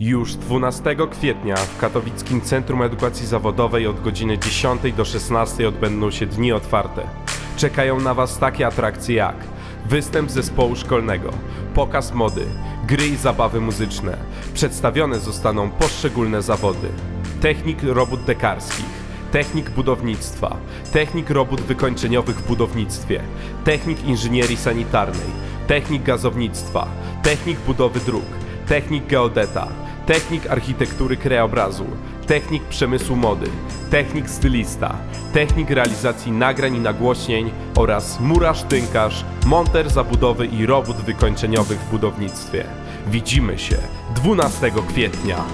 Już 12 kwietnia w Katowickim Centrum Edukacji Zawodowej od godziny 10 do 16 odbędą się dni otwarte. Czekają na Was takie atrakcje jak występ zespołu szkolnego, pokaz mody, gry i zabawy muzyczne. Przedstawione zostaną poszczególne zawody. Technik robót dekarskich, technik budownictwa, technik robót wykończeniowych w budownictwie, technik inżynierii sanitarnej, technik gazownictwa, technik budowy dróg, technik geodeta, technik architektury krajobrazu, technik przemysłu mody, technik stylista, technik realizacji nagrań i nagłośnień oraz murarz, tynkarz, monter zabudowy i robót wykończeniowych w budownictwie. Widzimy się 12 kwietnia.